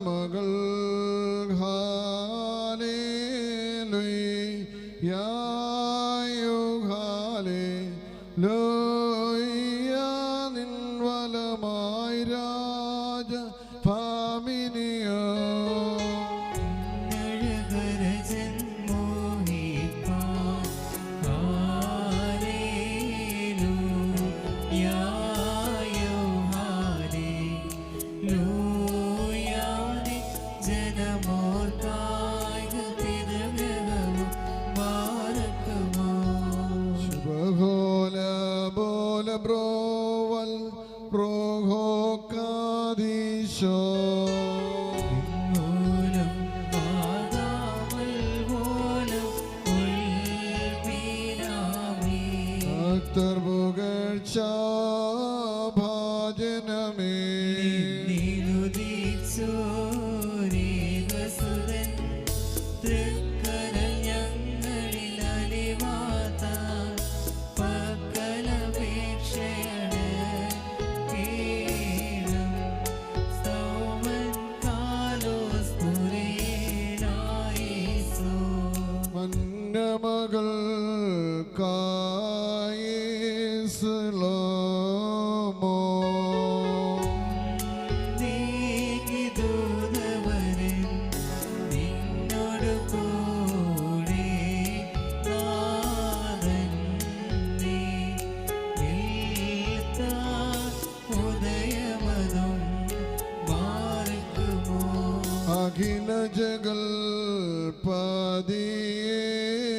മകൾ ഹാലേലുയ്യായോ ഹാലേലുയ്യ നിൻ വലമായി രാജ ബ്രോവൽ പ്രോഹോ കാദീശോ ഭക്തർ പുകഴ്ച ഭാജനമേ. മന്നമകൾ കായേസ്ലോമോ ஆகின ஜகல் பாதியே.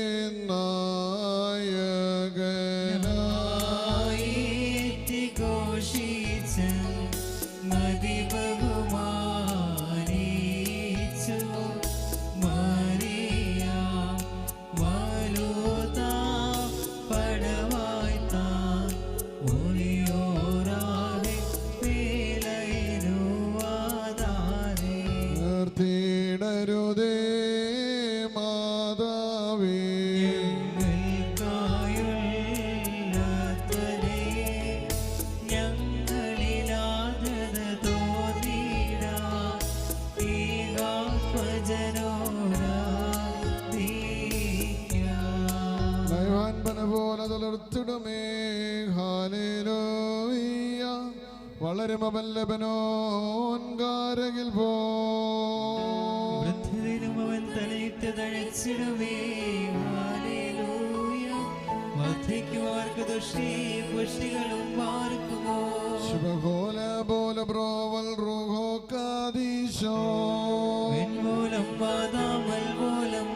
തളർത്തിടുമേ ഹാലേലോയ്യ വളരെ മബല്ലബനോൻ പോ. പോ അവൻ തലയിട്ട് തഴച്ചിടുമേ. ഹാലേലൂയ വർദ്ധിക്കുവാർക്ക് ദുഷ്ടി പുഷ്ടികളും മാർക്കുമോ. ശുഭകോല പോല ബ്രോവൽ റൂഹോ കാദീശോ മൂലം വാതാമൽ മൂലം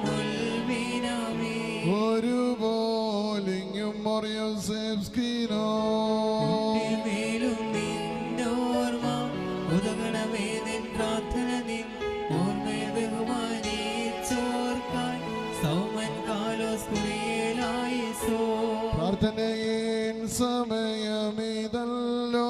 മേലും നിന്നോർമ്മ ഉതകണമേ നിൻ പ്രാർത്ഥന നിൻ ഓർമ്മയെ ബഹുമാനിച്ചോർക്കായി സൗമൻ കാലോസ് പ്രാർത്ഥനയിൻ സമയമിതല്ലോ.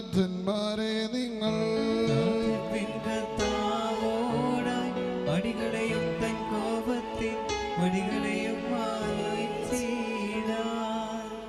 മോറിയോസേബ്സ്കീനോ